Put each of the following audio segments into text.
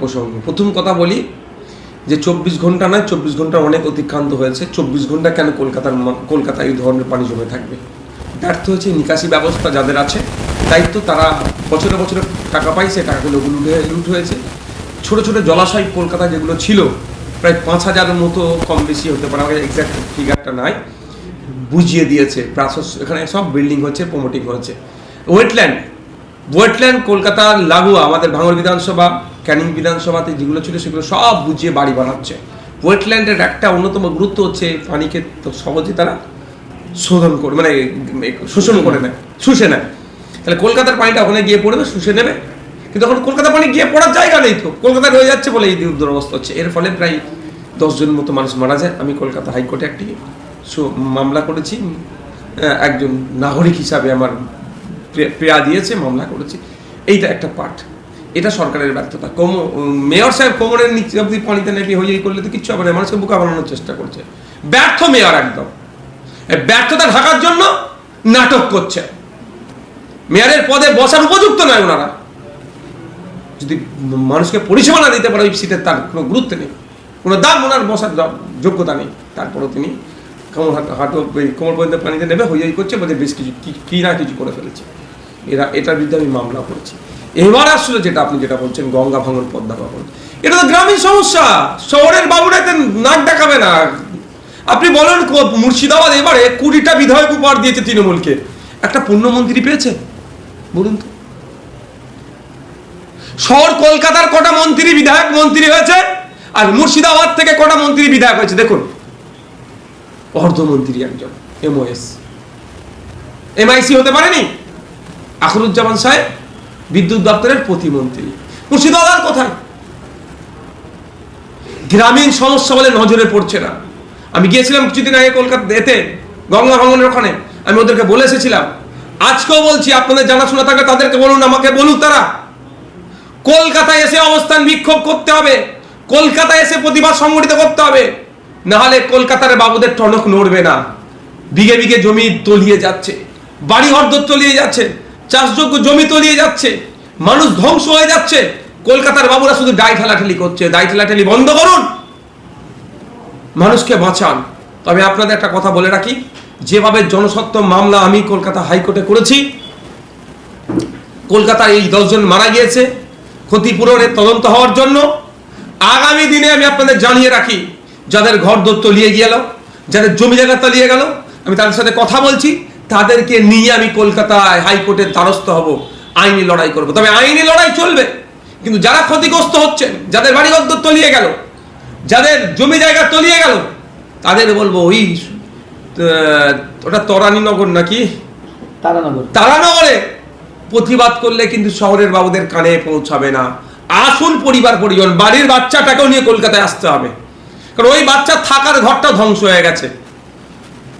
প্রসঙ্গ। প্রথম কথা বলি যে চব্বিশ ঘণ্টা নয়, চব্বিশ ঘণ্টা অনেক অতিক্রান্ত হয়েছে। চব্বিশ ঘণ্টা কেন কলকাতার কলকাতায় এই ধরনের পানি জমে থাকবে? ব্যর্থ হয়েছে নিকাশি ব্যবস্থা যাদের আছে দায়িত্ব তারা বছরে বছরে টাকা সে টাকাগুলো লুট লুট হয়েছে। ছোট ছোট জলাশয় কলকাতায় যেগুলো ছিল, প্রায় পাঁচ হাজারের মতো কম বেশি হতে পারে আমাকে এক্স্যাক্ট ফিগারটা নাই। বুঝিয়ে দিয়েছে প্রাশস এখানে সব বিল্ডিং হচ্ছে প্রমোটিং হচ্ছে। ওয়েটল্যান্ড ওয়েটল্যান্ড কলকাতার লাগোয়া, আমাদের ভাঙর বিধানসভা ক্যানিং বিধানসভাতে যেগুলো ছিল সেগুলো সব বুঝিয়ে বাড়ি বানাচ্ছে। ওয়েটল্যান্ডের একটা অন্যতম গুরুত্ব হচ্ছে পানিকে তো সহজে তারা শোধন করে মানে শোষণ করে নেয়, শুষে নেয়। তাহলে কলকাতার পানিটা ওখানে গিয়ে পড়বে শুষে নেবে। কিন্তু এখন কলকাতা পানি গিয়ে পড়ার জায়গা নেই তো। কলকাতায় রয়ে যাচ্ছে বলে এই দুরবস্থা হচ্ছে। এর ফলে প্রায় দশজন মতো মানুষ মারা যায়। আমি কলকাতা হাইকোর্টে একটি মামলা করেছি। একজন নাগরিক হিসাবে আমার প্রে- প্রেয়া দিয়েছে, মামলা করেছি। এইটা একটা পার্ট। এটা সরকারের ব্যর্থতা। কম মেয়র সাহেব কোমরের নিচে অব্দি পানিতে নাকি হয়ে করলে তো কিচ্ছু হবে না মানুষকে বোকা বানানোর চেষ্টা করছে। ব্যর্থ মেয়র একদম। ব্যর্থতা ঢাকার জন্য নাটক করছে। মেয়রের পদে বসার উপযুক্ত নয় ওনারা। যদি মানুষকে পরিষেবা না দিতে পারে ওই সিটের তার কোনো গুরুত্ব নেই। কোনো দাম ওনার বসার যোগ্যতা নেই। তারপরও তিনি কোমর হাঁটু কোমর পর্যন্ত পানিতে নেবে হই হই করছে বলে বেশ কিছু কি না কিছু করে ফেলেছে। এরা, এটার বিরুদ্ধে আমি মামলা করেছি। এবার আসলে যেটা আপনি যেটা বলছেন, গঙ্গা ভাঙন পদ্মা ভাঙন, এটা তো গ্রামীণ সমস্যা। শহরের বাবুরা এতে নাক ডাকাবে না। আপনি বলেন মুর্শিদাবাদ এবারে কুড়িটা বিধায়ক উপহার দিয়েছে তৃণমূলকে। একটা পূর্ণমন্ত্রী পেয়েছে? বলুন তো। শহর কলকাতার কটা মন্ত্রী বিধায়ক মন্ত্রী হয়েছে? আর মুর্শিদাবাদ থেকে কটা মন্ত্রী বিধায়ক হয়েছে? দেখুন। অর্ধমন্ত্রী একজন এমওএস এমআইসি হতে পারেনি? আখরুজ্জামান সাহেব, বিদ্যুৎ দপ্তরের প্রতিমন্ত্রী। মুর্শিদাবাদ কোথায়? গ্রামীণ সমস্যা বলে নজরে পড়ছে না। আমি গিয়েছিলাম কিছুদিন আগে কলকাতা এতে গঙ্গা ভাঙনের ওখানে। আমি ওদেরকে বলে এসেছিলাম, আজকেও বলছি, আপনাদের জানাশোনা থাকলে তাদেরকে বলুন, আমাকে বলুক তারা। কলকাতায় এসে অবস্থান বিক্ষোভ করতে হবে। কলকাতায় এসে প্রতিবাদ সংগঠিত করতে হবে। নাহলে কলকাতার বাবুদের টনক নড়বে না। বিঘে বিঘে জমি তলিয়ে যাচ্ছে। বাড়ি হরদর তলিয়ে যাচ্ছে। চাষযোগ্য জমি তলিয়ে যাচ্ছে, মানুষ ধ্বংস হয়ে যাচ্ছে, কলকাতার বাবুরা শুধু দায় ঠেলাঠেলি করছে দায় ঠেলাঠেলি বন্ধ করুন। মানুষকে বাঁচান। তবে আপনাদের একটা কথা বলে রাখি, যেভাবে জনসত্ব মামলা আমি কলকাতা হাইকোর্টে করেছি, কলকাতায় এই দশজন মারা গিয়েছে, ক্ষতিপূরণের তদন্ত হওয়ার জন্য, আগামী দিনে আমি আপনাদের জানিয়ে রাখি, যাদের ঘর দর তলিয়ে গেল, যাদের জমি জায়গা তলিয়ে গেল, আমি তাদের সাথে কথা বলছি। তাদেরকে নিয়ে আমি কলকাতায় হাইকোর্টের দ্বারস্থ হব আইনি লড়াই করব। তবে আইনি লড়াই চলবে কিন্তু যারা ক্ষতিগ্রস্ত হচ্ছেন যাদের বাড়ি ঘর দর তলিয়ে গেল যাদের জমি জায়গা তলিয়ে গেল তাদের বলব ওই ওটা তরানীনগর নাকি? তারানগর। তারানগরে প্রতিবাদ করলে কিন্তু শহরের বাবুদের কানে পৌঁছাবে না। আসুন পরিবার পরিজন বাড়ির বাচ্চাটাকেও নিয়ে কলকাতায় আসতে হবে। কারণ ওই বাচ্চা থাকার ঘরটা ধ্বংস হয়ে গেছে।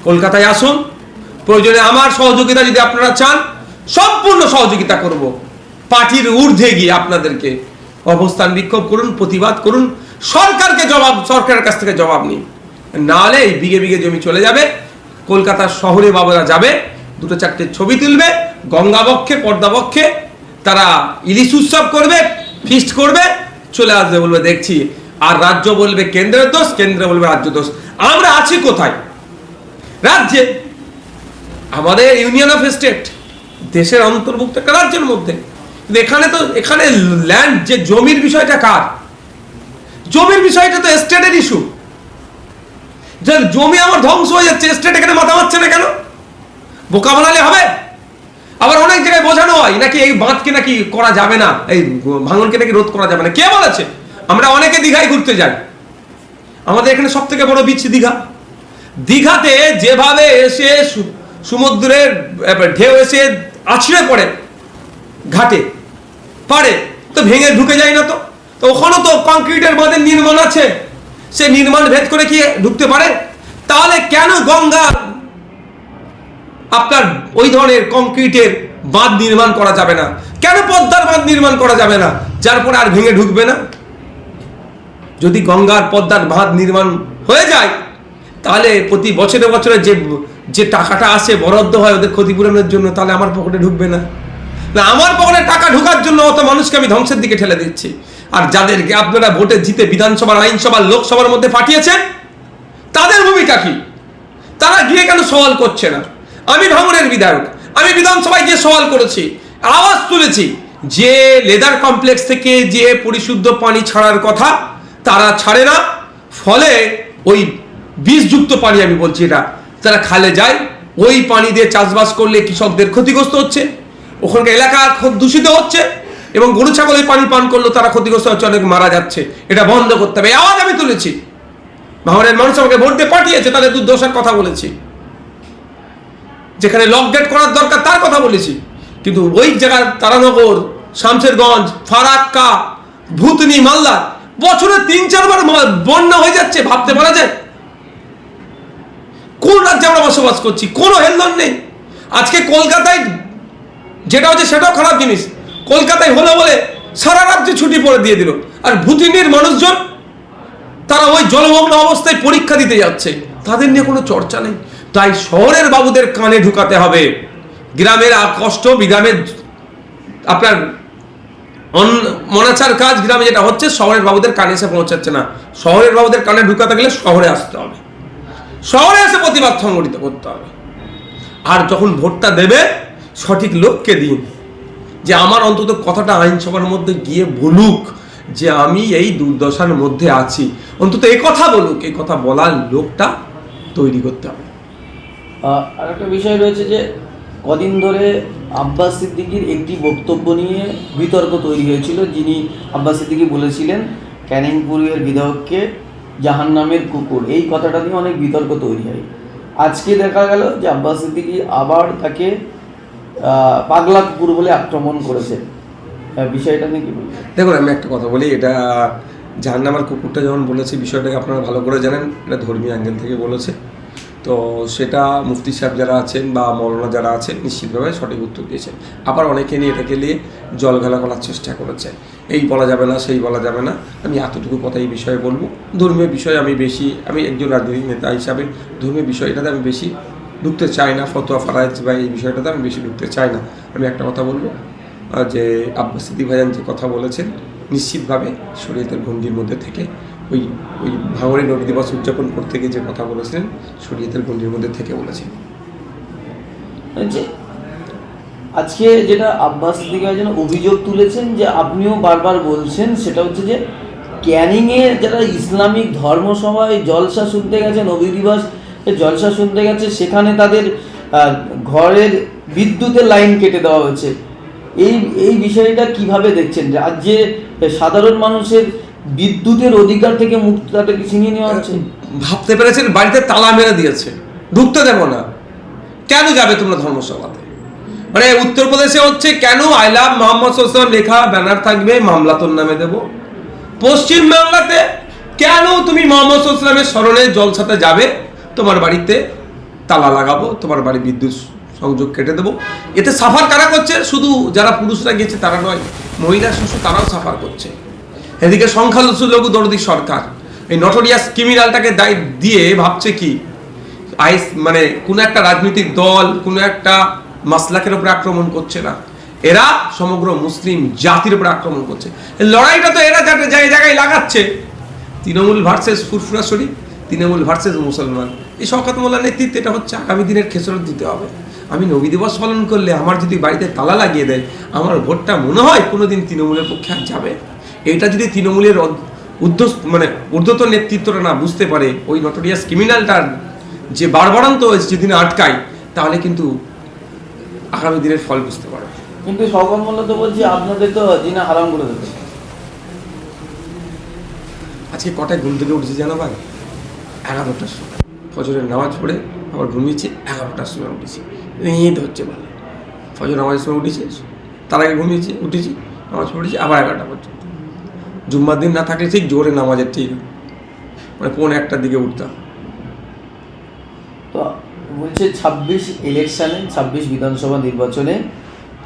কলকাতায় আসুন প্রয়োজনে আমার সহযোগিতা যদি আপনারা চান, সম্পূর্ণ সহযোগিতা করব। পার্টির ঊর্ধ্বে গিয়ে আপনাদেরকে অবস্থান বিক্ষোভ করুন, প্রতিবাদ করুন, সরকারকে জবাব, সরকারের কাছ থেকে জবাব নিন। নাহলে এই বিঘে বিঘে জমি চলে যাবে কলকাতার শহরে বাবারা যাবে, দুটো চারটে ছবি তুলবে গঙ্গাবক্ষে পর্দাবক্ষে তারা ইলিশ উৎসব করবে ফিস্ট করবে, চলে আসবে বলবে, দেখছি। আর রাজ্য বলবে, কেন্দ্রের দোষ, কেন্দ্র বলবে, রাজ্য দোষ। আমরা আছি কোথায়? রাজ্যে আমাদের ইউনিয়ন অফ স্টেট, দেশের অন্তর্ভুক্ত একটা রাজ্যের মধ্যে। কিন্তু এখানে তো, এখানে ল্যান্ড যে জমির বিষয়টা কার? জমির বিষয়টা তো স্টেটের ইস্যু জমি আমার ধ্বংস হয়ে যাচ্ছে, স্টেট এখানে মাথা মারছে না কেন? বোকা বানালে হবে? আবার অনেক জায়গায় বোঝানো হয়, নাকি এই বাঁধকে নাকি করা যাবে না, এই ভাঙনকে নাকি রোধ করা যাবে না। কে বলেছে? আমরা অনেকে দীঘায় ঘুরতে যাই। আমাদের এখানে সব থেকে বড় বিচ দীঘা। দীঘাতে যেভাবে এসে সমুদ্রের ঢেউ এসে আছড়ে পড়ে, ঘাটে পারে তো ভেঙে ঢুকে যায় না তো। তো তো কংক্রিটের বাঁধের নির্মাণ আছে। সে নির্মাণ ভেদ করে কি ঢুকতে পারে? তাহলে কেন গঙ্গা আপনার ওই ধরনের কংক্রিটের বাঁধ নির্মাণ করা যাবে না? কেন পদ্মার বাঁধ নির্মাণ করা যাবে না? যার পরে আর ভেঙে ঢুকবে না? যদি গঙ্গার পদ্মার বাঁধ নির্মাণ হয়ে যায়, তাহলে প্রতি বছরে বছরে যে যে টাকাটা আসে বরাদ্দ হয় ওদের ক্ষতিপূরণের জন্য, তাহলে আমার পকেটে ঢুকবে না। না, আমার পকেটে টাকা ঢোকার জন্য অত মানুষকে আমি ধ্বংসের দিকে ঠেলে দিচ্ছি। আর যাদেরকে আপনারা ভোটে জিতে বিধানসভার, আইনসভার, লোকসভার মধ্যে পাঠিয়েছেন, তাদের ভূমিকা কি? তারা গিয়ে কেন সওয়াল করছে না? আমি ভাঙনের বিধায়ক, আমি বিধানসভায় গিয়ে সওয়াল করেছি, আওয়াজ তুলেছি। যে লেদার কমপ্লেক্স থেকে যে পরিশুদ্ধ পানি ছাড়ার কথা, তারা ছাড়ে না। ফলে ওই বিষযুক্ত পানি, আমি বলছি এটা তারা খালে যায়, ওই পানি দিয়ে চাষবাস করলে কৃষকদের ক্ষতিগ্রস্ত হচ্ছে। ওখানকার এলাকা খুব দূষিত হচ্ছে এবং গরু, ছাগল ওই পানি পান করলেও তারা ক্ষতিগ্রস্ত হচ্ছে, অনেক মারা যাচ্ছে। এটা বন্ধ করতে হবে। এই আওয়াজ আমি তুলেছি। ভাঙনের মানুষ আমাকে ভোট দিয়ে পাঠিয়েছে, তাদের দুর্দশার কথা বলেছি। যেখানে লক গেট করার দরকার, তার কথা বলেছি। কিন্তু ওই জায়গার তারানগর, শামশেরগঞ্জ, ফারাক্কা, ভূতনি, মালদা, বছরে তিন চারবার বন্যা হয়ে যাচ্ছে, ভাবতে পারা যায়। কোন রাজ্যে আমরা বসবাস করছি? কোনো হেলদন নেই। আজকে কলকাতায় যেটা হচ্ছে সেটাও খারাপ জিনিস। কলকাতায় হলো বলে সারা রাজ্যে ছুটি পড়ে দিয়ে দিল। আর ভূতিনির মানুষজন, তারা ওই জলমগ্ন অবস্থায় পরীক্ষা দিতে যাচ্ছে। তাদের নিয়ে কোনো চর্চা নেই। তাই শহরের বাবুদের কানে ঢুকাতে হবে। গ্রামের কষ্ট গ্রামের আপনার মনাচার কাজ গ্রামে যেটা হচ্ছে, শহরের বাবুদের কানে এসে পৌঁছাচ্ছে না। শহরের বাবুদের কানে ঢুকাতে গেলে শহরে আসতে হবে। শহরে এসে প্রতিবাদ সংগঠিত করতে হবে। আর যখন ভোটটা দেবে, সঠিক লোককে দিন। যে আমার অন্তত কথাটা আইনসভার মধ্যে গিয়ে বলুক যে আমি এই দুর্দশার মধ্যে আছি। অন্তত এই কথা বলুক এই কথা বলার লোকটা তৈরি করতে হবে। আর একটা বিষয় রয়েছে যে, কদিন ধরে আব্বাস সিদ্দিকির একটি বক্তব্য নিয়ে বিতর্ক তৈরি হয়েছিল, যিনি আব্বাস সিদ্দিকি বলেছিলেন, ক্যানিংপুরের বিধায়ককে জাহান্নামের কুকুর। এই কথাটা নিয়ে অনেক বিতর্ক তৈরি হয়। আজকে দেখা গেল যে আব্বাস সিদ্দিকি আবার তাকে পাগলা কুকুর বলে আক্রমণ করেছে। আহ, বিষয়টা নিয়ে কি বলবেন? দেখুন আমি একটা কথা বলি এটা জাহান্নামার কুকুরটা যখন বলেছে বিষয়টাকে আপনারা ভালো করে জানেন এটা ধর্মীয় অ্যাঙ্গেল থেকে বলেছে। তো সেটা মুফতি সাহেব যারা আছেন বা মৌলানা যারা আছেন নিশ্চিতভাবে সঠিক উত্তর দিয়েছেন। আবার অনেকে নিয়ে এটাকে নিয়ে জল ঘেলা করার চেষ্টা করেছে। এই বলা যাবে না, সেই বলা যাবে না। আমি এতটুকু কথা এই বিষয়ে বলব। ধর্মীয় বিষয়ে আমি বেশি, আমি একজন রাজনৈতিক নেতা হিসাবে ধর্মীয় বিষয়টাতে আমি বেশি ঢুকতে চাই না, ফতোয়া ফারাজ বা এই বিষয়টাতে আমি বেশি ঢুকতে চাই না। আমি একটা কথা বলব যে আব্বাস সিদ্দিক ভাইজান যে কথা বলেছেন, নিশ্চিতভাবে শরীয়তের গণ্ডির মধ্যে থেকে ওই ওই ভাঙড়ে নবী দিবস উদযাপন করতে গিয়ে যে কথা বলেছিলেন, শরীয়তের গণ্ডির মধ্যে থেকে বলেছেন। আজকে যেটা আব্বাস সিদ্দিকী যেন অভিযোগ তুলেছেন যে আপনিও বারবার বলছেন, সেটা হচ্ছে যে ক্যানিংয়ে যারা ইসলামিক ধর্মসভায় জলসা শুনতে গেছে, নবী দিবস এ জলসা শুনতে গেছে, সেখানে তাদের ঘরের বিদ্যুতের লাইন কেটে দেওয়া হয়েছে। এই এই বিষয়টা কীভাবে দেখছেন? রাজ্যে সাধারণ মানুষের বিদ্যুতের অধিকার থেকে মুক্তি তাদেরকে ছিনিয়ে নেওয়া হচ্ছে। ভাবতে পেরেছেন? বাড়িতে তালা মেরে দিয়েছে। ঢুকতে দেবো না। কেন যাবে তোমরা ধর্মসভাতে? মানে উত্তরপ্রদেশে হচ্ছে, কেন আই লাভ মোহাম্মদ সোসাম লেখা ব্যানার থাকবে? মামলা তোর নামে দেবো। পশ্চিম বাংলাতে কেন তুমি মোহাম্মদ ইসলামের স্মরণে জলসাতে যাবে? তোমার বাড়িতে তালা লাগাবো, তোমার বাড়ি বিদ্যুৎ সংযোগ কেটে দেবো। এতে সাফার কারা করছে? শুধু যারা পুরুষরা গেছে তারা নয়, মহিলা, শিশু তারাও সাফার করছে। এদিকে সংখ্যালঘু লঘু দরদি সরকার, এই নটোরিয়াস ক্রিমিনালটাকে দায় দিয়ে ভাবছে কি? আইস মানে কোনো একটা রাজনৈতিক দল, কোনো একটা মাসলাকের উপরে আক্রমণ করছে না। এরা সমগ্র মুসলিম জাতির উপরে আক্রমণ করছে। লড়াইটা তো এরা যাতে জায়গায় জায়গায় লাগাচ্ছে। তৃণমূল ভার্সেস ফুরফুরা শরীফ, তৃণমূল ভার্সেস মুসলমান। এই শওকাত মোল্লার নেতৃত্বে এটা হচ্ছে আগামী দিনের খেসরত দিতে হবে। আমি নবী দিবস পালন করলে আমার যদি বাড়িতে তালা লাগিয়ে দেয়, আমার ভোটটা মনে হয় কোনোদিন তৃণমূলের পক্ষে আর যাবে। এটা যদি তৃণমূলের উদ্ধ মানে ঊর্ধ্বতন নেতৃত্বটা না বুঝতে পারে, ওই নটোরিয়াস ক্রিমিনালটার যে বারবারান্ত হয়েছে যেদিন আটকায়, তাহলে কিন্তু আগামী দিনের ফল বুঝতে পারবে কিন্তু সকল মূল্য তো বলছি আপনাদের তো জিনা হারাম করে দেবে। আজকে কটায় ঘুম থেকে উঠেছি জানো ভাই? এগারোটার সময়। ফজরের নামাজ পড়ে আবার ঘুমিয়েছি এগারোটার সময় উঠেছি। নিয়ে হচ্ছে ভালো। ফজর নামাজের সময় উঠেছি তার আগে ঘুমিয়েছি উঠেছি নামাজ পড়েছি আবার এগারোটা পর্যন্ত। জুম্মার দিন না থাকলে ঠিক জোরে নামাজের ঠিক। মানে পৌনে একটার দিকে উঠতাম বলছে ছাব্বিশ ইলেকশানে ছাব্বিশ বিধানসভা নির্বাচনে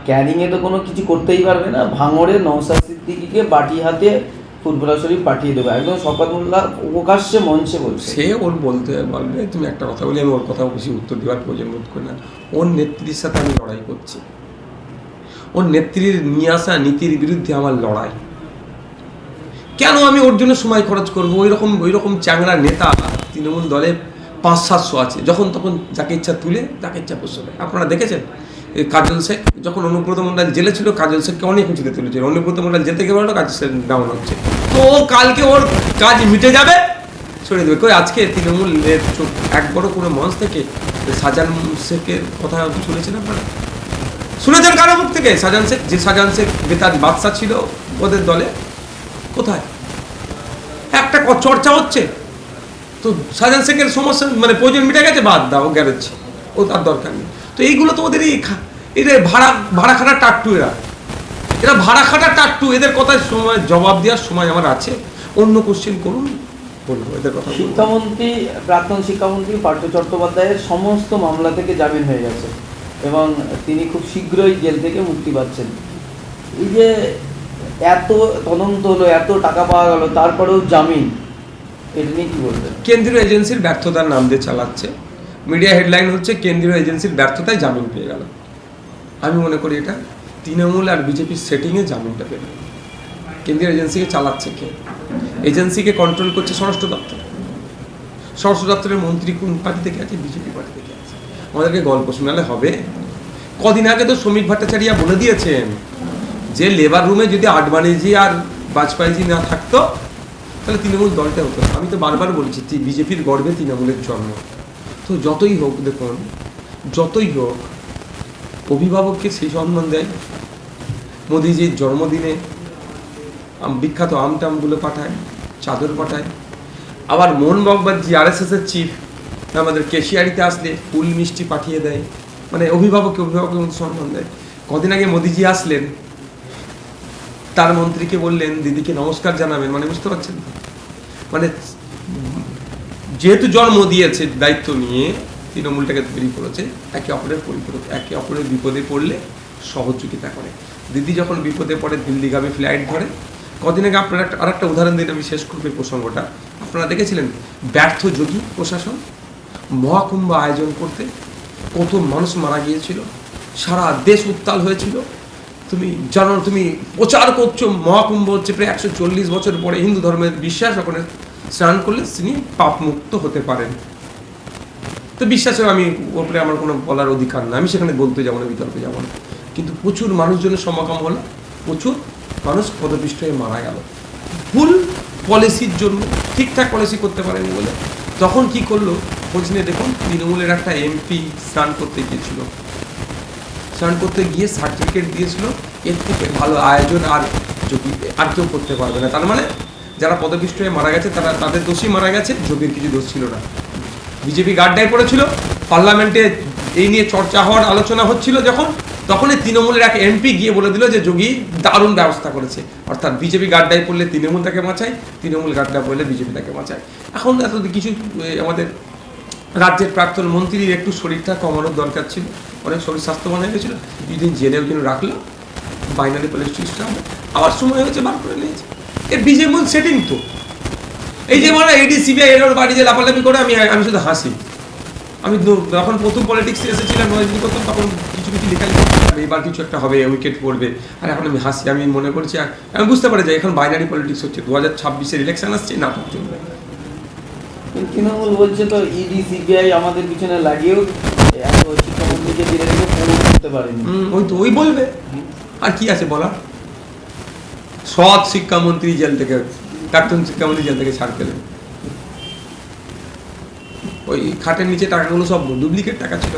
ক্যানিংয়ে তো কোনো কিছু করতেই পারবে না। ভাঙড়ে নৌসাদ সিদ্দিকিকে বাটি হাতে ফুটবলার শরীফ পাঠিয়ে দেবে। একদম শকতুল্লাহ প্রকাশ্যে মঞ্চে বলছে। সে ওর বলতে পারবে, তুমি একটা কথা বলি, আমি ওর কথা বেশি উত্তর দেওয়ার প্রয়োজন বোধ করি না। ওর নেত্রীর সাথে আমি লড়াই করছি। ওর নেত্রীর নিয়ে আসা নীতির বিরুদ্ধে আমার লড়াই। কেন আমি ওর জন্য সময় খরচ করব? ওই রকম ওই রকম চ্যাংরা নেতা তৃণমূল দলে পাঁচ সাতশো আছে। যখন তখন যাকে ইচ্ছা তুলে যাকে ইচ্ছা বসবে আপনারা দেখেছেন? কাজল শেখ, যখন অনুব্রত মন্ডল জেলে ছিল, কাজল শেখকে অনেক উঁচুতে তুলেছে অনুব্রত মন্ডল থেকে বেরোলো কাজল শেখ ডাউন হচ্ছে। তো ও কালকে ওর কাজ মিটে যাবে সরে দেবে। কই, আজকে তৃণমূলের চোখ, এক বড় কোনো মঞ্চ থেকে সাজান শেখের কথা শুনেছেন আপনারা? শুনেছেন কারও মুখ থেকে? সাজান শেখ, যে সাজান শেখ বেতার বাদশা ছিল ওদের দলে? কোথায়? একটা চর্চা হচ্ছে। তো সাজান শেখের সমস্যা মানে প্রয়োজন মিটে গেছে, বাদ দাও, গ্যারেজ। ও তার দরকার নেই। তো এইগুলো তো ওদের এই এদের ভাড়া ভাড়া খাটা টাট্টু এরা। এরা ভাড়া খাটা টাট্টু, এদের কথায় সময়, জবাব দেওয়ার সময় আমার আছে। অন্য কোশ্চেন করুন, বলব, এদের কথা শিক্ষামন্ত্রী, প্রাক্তন শিক্ষামন্ত্রী পার্থ চট্টোপাধ্যায়ের সমস্ত মামলা থেকে জামিন হয়ে গেছে এবং তিনি খুব শীঘ্রই জেল থেকে মুক্তি পাচ্ছেন। এই যে এত তদন্ত হলো, এত টাকা পাওয়া গেল, তারপরেও জামিন। কি বলবেন? কেন্দ্রীয় এজেন্সির ব্যর্থতার নাম দিয়ে চালাচ্ছে। মিডিয়া হেডলাইন হচ্ছে কেন্দ্রীয় এজেন্সির ব্যর্থতায় জামিন পেয়ে গেল। আমি মনে করি এটা তৃণমূল আর বিজেপির সেটিংয়ে জামিনটা পেল কেন্দ্রীয় এজেন্সিকে চালাচ্ছে কে? এজেন্সিকে কন্ট্রোল করছে স্বরাষ্ট্র দপ্তর। স্বরাষ্ট্র দপ্তরের মন্ত্রী কোন পার্টি থেকে আছে? বিজেপি পার্টি থেকে আছে? আমাদেরকে গল্প শোনালে হবে। কদিন আগে তো শ্রমিক ভট্টাচার্য বলে দিয়েছেন যে লেবার রুমে যদি আডবাণীজি আর বাজপেয়ীজি না থাকতো তাহলে তৃণমূল দলটা হতো। আমি তো বারবার বলছি বিজেপির গর্বে তৃণমূলের জন্ম। তো যতই হোক, দেখুন, যতই হোক, অভিভাবককে সেই সম্মান দেয়। মোদিজির জন্মদিনে বিখ্যাত আমটামগুলো পাঠায়, চাদর পাঠায়। আবার মোহন আর এস এর চিফ আমাদের কেশিয়ারিতে আসলে ফুল মিষ্টি পাঠিয়ে দেয়। মানে অভিভাবককে, অভিভাবকের সম্মান দেয়। কদিন আগে মোদিজি আসলেন তার মন্ত্রীকে বললেন, দিদিকে নমস্কার জানাবেন। মানে বুঝতে পারছেন? মানে যেহেতু জন্ম দিয়েছে দায়িত্ব নিয়ে, তৃণমূলটাকে তৈরি করেছে, একে অপরের পরিপূরক, একে অপরের বিপদে পড়লে সহযোগিতা করে। দিদি যখন বিপদে পড়ে, দিল্লিগামী ফ্লাইট ধরে। কদিন আগে আপনার একটা, আরেকটা উদাহরণ দিন, আমি শেষ করব প্রসঙ্গটা। আপনারা দেখেছিলেন, ব্যর্থ যোগী প্রশাসন, মহাকুম্ভ আয়োজন করতে কত মানুষ মারা গিয়েছিল, সারা দেশ উত্তাল হয়েছিল তুমি জানো, তুমি প্রচার করছ, মহাকুম্ভ হচ্ছে প্রায় একশো চল্লিশ বছর পরে হিন্দু ধর্মের বিশ্বাস, ওখানে স্নান করলে তিনি পাপ মুক্ত হতে পারেন। তো বিশ্বাসেও আমি ওপরে আমার কোনো বলার অধিকার না, আমি সেখানে বলতে যাব না, বিতর্কে যাব না। কিন্তু প্রচুর মানুষজনের সমাগম হলো, প্রচুর মানুষ পদপিষ্ট হয়ে মারা গেল। ভুল পলিসির জন্য, ঠিকঠাক পলিসি করতে পারেনি বলে। তখন কি করল? খোঁজ নিয়ে দেখুন, তৃণমূলের একটা এমপি স্নান করতে গিয়েছিল। স্নান করতে গিয়ে সার্টিফিকেট দিয়েছিল। এর থেকে ভালো আয়োজন আর যদি আর কেউ করতে পারবে না। তার মানে যারা পদপিষ্ট হয়ে মারা গেছে, তারা তাদের দোষী মারা গেছে, যোগীর কিছু দোষ ছিল না। বিজেপি গাড্ডায় পড়েছিল, পার্লামেন্টে এই নিয়ে চর্চা হওয়ার আলোচনা হচ্ছিল যখন, তখনই তৃণমূলের এক এমপি গিয়ে বলে দিল যে, যোগী, দারুণ ব্যবস্থা করেছে। অর্থাৎ বিজেপি গাড্ডায় পড়লে তৃণমূল তাকে বাঁচায়, তৃণমূল গাড্ডা পড়লে বিজেপি তাকে বাঁচায়। এখন এত কিছু আমাদের রাজ্যের প্রাক্তন মন্ত্রীর একটু শরীরটা কমানোর দরকার ছিল। অনেক শরীর স্বাস্থ্যবান হয়ে গেছিল। দুদিন জেলেও কিন্তু রাখল। বাইনারি পলিটিক্সটা হবে। আবার সময় হয়েছে, বার করে নিয়েছে। এ বিজেপি সেটিং তো। এই যে মানে এডি সিবিআই এর বাড়ি যে লাফালাফি করে, আমি আমি শুধু হাসি। আমি যখন প্রথম পলিটিক্সে এসেছিলাম রাজনীতি করতাম তখন কিছু কিছু লেখালেখি এবার কিছু একটা হবে উইকেট পড়বে। আর এখন আমি হাসি, আমি মনে করছি আমি বুঝতে পারি যে এখন বাইনারি পলিটিক্স হচ্ছে। দু হাজার ছাব্বিশের ইলেকশন আসছে নাটক চলবে। তৃণমূল বলছে তো ইডি সিবিআই আমাদের পিছনে লাগিয়েও ওই তো, ওই বলবে। আর কি আছে বলা সৎ শিক্ষামন্ত্রী জেল থেকে শিক্ষামন্ত্রী জেল থেকে ছাড় ওই খাটের নিচে টাকাগুলো সব ডুপ্লিকেট টাকা ছিল।